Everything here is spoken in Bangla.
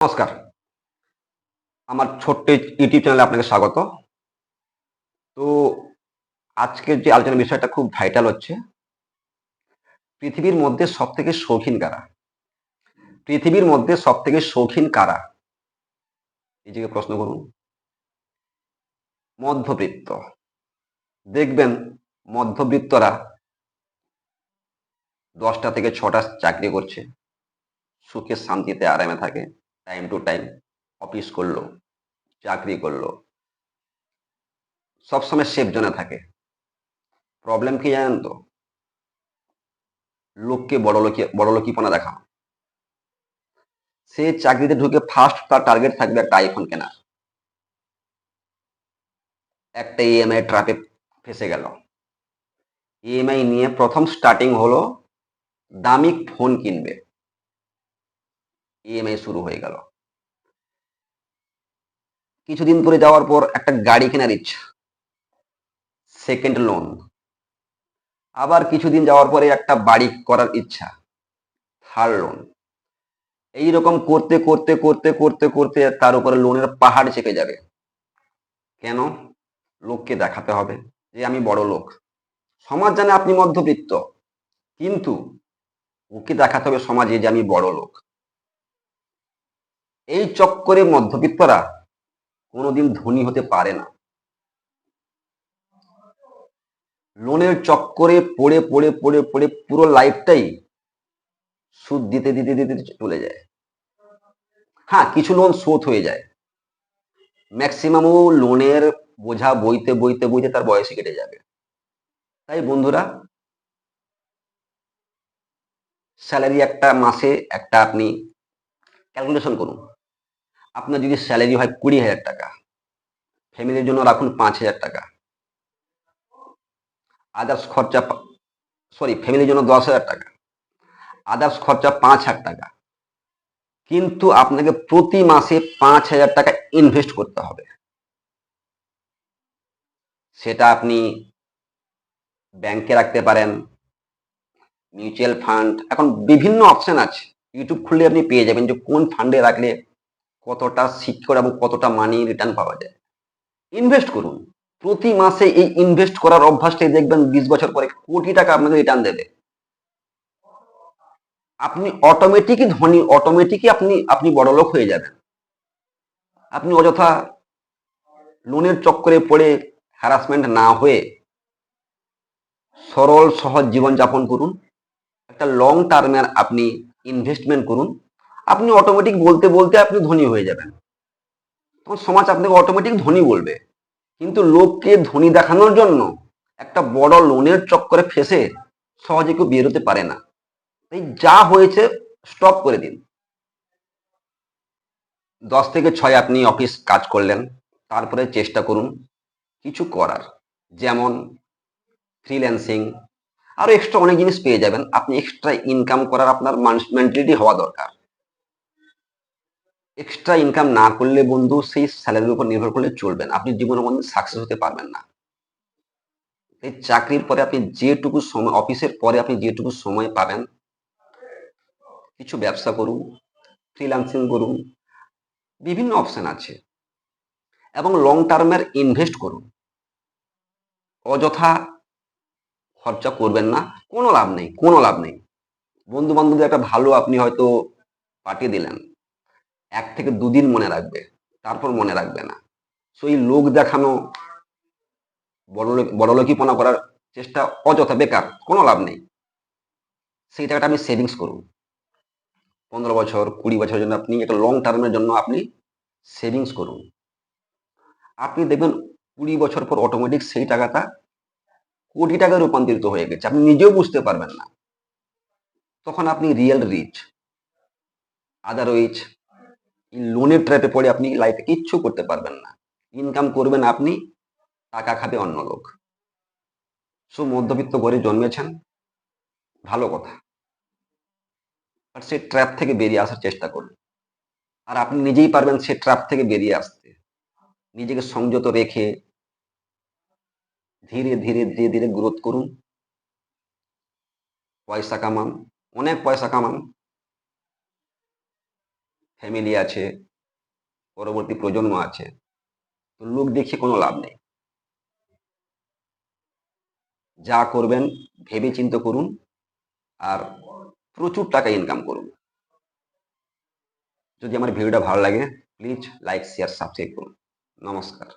নমস্কার। আমার ছোট্ট ইউটিউব চ্যানেলে আপনাকে স্বাগত। তো আজকের যে আলোচনার বিষয়টা খুব ভাইটাল হচ্ছে, পৃথিবীর মধ্যে সব থেকে শৌখিন কারা? পৃথিবীর মধ্যে সব থেকে শৌখিন কারা? নিজেকে প্রশ্ন করুন। মধ্যবৃত্ত। দেখবেন মধ্যবৃত্তরা দশটা থেকে ছটা চাকরি করছে, সুখে শান্তিতে আরামে থাকে। টাইম টু টাইম অফিস করল, চাকরি করল। সবসময় সেফ জোনে থাকে। প্রবলেম কি জানেন তো? লোককে বড় লোকি বড় লোকিপনা দেখানো সে চাকরিতে ঢুকে ফার্স্ট তার টার্গেট থাকবে একটা আইফোন কেনার একটা ইএমআই ট্রাপে ফেসে গেল। ইএমআই নিয়ে প্রথম স্টার্টিং হলো দামি ফোন কিনবে। ইএমআই শুরু হয়ে গেল। কিছুদিন পরে যাওয়ার পর একটা গাড়ি কেনার ইচ্ছা সেকেন্ড লোন আবার কিছুদিন যাওয়ার পরে একটা বাড়ি করার ইচ্ছা। থার্ড লোন এইরকম করতে করতে করতে করতে করতে তার উপরে লোনের পাহাড় চেপে যাবে। কেন? লোককে দেখাতে হবে যে আমি বড় লোক। সমাজ জানে আপনি মধ্যবিত্ত। কিন্তু ওকে দেখাতে হবে সমাজে যে আমি বড় লোক। এই চক্করে মধ্যবিত্তরা কোনোদিন ধনী হতে পারে না। লোনের চক্করে পড়ে পড়ে পড়ে পড়ে পুরো লাইফটাই সুদ দিতে দিতে দিতে চলে যায়। হ্যাঁ কিছু লোন শোধ হয়ে যায়। ম্যাক্সিমামও লোনের বোঝা বইতে বইতে বইতে তার বয়সে কেটে যাবে। তাই বন্ধুরা স্যালারি একটা মাসে একটা আপনি ক্যালকুলেশন করুন। আপনার যদি স্যালারি হয় কুড়ি হাজার টাকা। ফ্যামিলির জন্য রাখুন পাঁচ হাজার টাকা। আদার্স খরচা সরি ফ্যামিলির জন্য দশ হাজার টাকা। আদার্স খরচা পাঁচ হাজার টাকা। কিন্তু আপনাকে প্রতি মাসে পাঁচ হাজার টাকা ইনভেস্ট করতে হবে। সেটা আপনি ব্যাংকে রাখতে পারেন মিউচুয়াল ফান্ড এখন বিভিন্ন অপশন আছে। ইউটিউব খুললে আপনি পেয়ে যাবেন যে কোন ফান্ডে রাখলে কতটা সিকিউর এবং কতটা মানি রিটার্ন পাওয়া যায়। ইনভেস্ট করুন। প্রতি মাসে এই ইনভেস্ট করার অভ্যাসটাই দেখবেন বিশ বছর পরে কোটি টাকা আপনাকে রিটার্ন দেবে। আপনি অটোমেটিকই ধনী অটোমেটিকই আপনি আপনি বড়লোক হয়ে যাবেন। আপনি অযথা লোনের চক্করে পড়ে হ্যারাসমেন্ট না হয়ে সরল, সহজ জীবনযাপন করুন। একটা লং টার্মের আপনি ইনভেস্টমেন্ট করুন। আপনি অটোমেটিক বলতে বলতে আপনি ধনী হয়ে যাবেন। তখন সমাজ আপনাকে অটোমেটিক ধনী বলবে। কিন্তু লোককে ধনী দেখানোর জন্য একটা বড় লোনের চক্করে ফেসে সহজে কেউ বেরোতে পারে না। তাই যা হয়েছে স্টপ করে দিন। দশ থেকে ছয় আপনি অফিস কাজ করলেন, তারপরে চেষ্টা করুন কিছু করার। যেমন ফ্রিল্যান্সিং আরও এক্সট্রা অনেক জিনিস পেয়ে যাবেন। আপনি এক্সট্রা ইনকাম করার আপনার মেন্টালিটি হওয়া দরকার। এক্সট্রা ইনকাম না করলে বন্ধু সেই স্যালারির উপর নির্ভর করলে চলবেন আপনি জীবনের মধ্যে সাকসেস হতে পারবেন না। এই চাকরির পরে আপনি যেটুকু সময় অফিসের পরে আপনি যেটুকু সময় পাবেন, কিছু ব্যবসা করুন ফ্রিল্যান্সিং করুন, বিভিন্ন অপশন আছে। এবং লং টার্মের ইনভেস্ট করুন। অযথা খরচা করবেন না, কোনো লাভ নেই, কোনো লাভ নেই। বন্ধু বান্ধবদের একটা ভালো আপনি হয়তো পাঠিয়ে দিলেন। এক থেকে দুদিন মনে রাখবে, তারপর মনে রাখবে না। সো এই লোক দেখানো বড়লোকিপনা করার চেষ্টা অযথা বেকার, কোনো লাভ নেই। সেই টাকাটা আপনি সেভিংস করুন। পনেরো বছর, কুড়ি বছরের জন্য আপনি, একটা লং টার্মের জন্য আপনি সেভিংস করুন। আপনি দেখবেন কুড়ি বছর পর অটোমেটিক সেই টাকাটা কোটি টাকায় রূপান্তরিত হয়ে গেছে। আপনি নিজেও বুঝতে পারবেন না। তখন আপনি রিয়েল রিচ আদারওয়াইজ লোনের ট্র্যাপে পড়ে আপনি লাইফে কিচ্ছু করতে পারবেন না। ইনকাম করবেন আপনি, টাকা খাবে অন্য লোক। সো মধ্যবিত্ত ঘরে জন্মেছেন, ভালো কথা। আর সে ট্র্যাপ থেকে বেরিয়ে আসার চেষ্টা করুন। আর আপনি নিজেই পারবেন সে ট্র্যাপ থেকে বেরিয়ে আসতে। নিজেকে সংযত রেখে ধীরে ধীরে ধীরে ধীরে গ্রোথ করুন। পয়সা কামান, অনেক পয়সা কামান। ফ্যামিলি আছে, পরবর্তী প্রজন্ম আছে, তো লোক দেখে কোনো লাভ নেই। যা করবেন ভেবে চিন্তা করুন আর প্রচুর টাকা ইনকাম করুন। যদি আমার ভিডিওটা ভালো লাগে প্লিজ লাইক শেয়ার সাবস্ক্রাইব করুন। নমস্কার।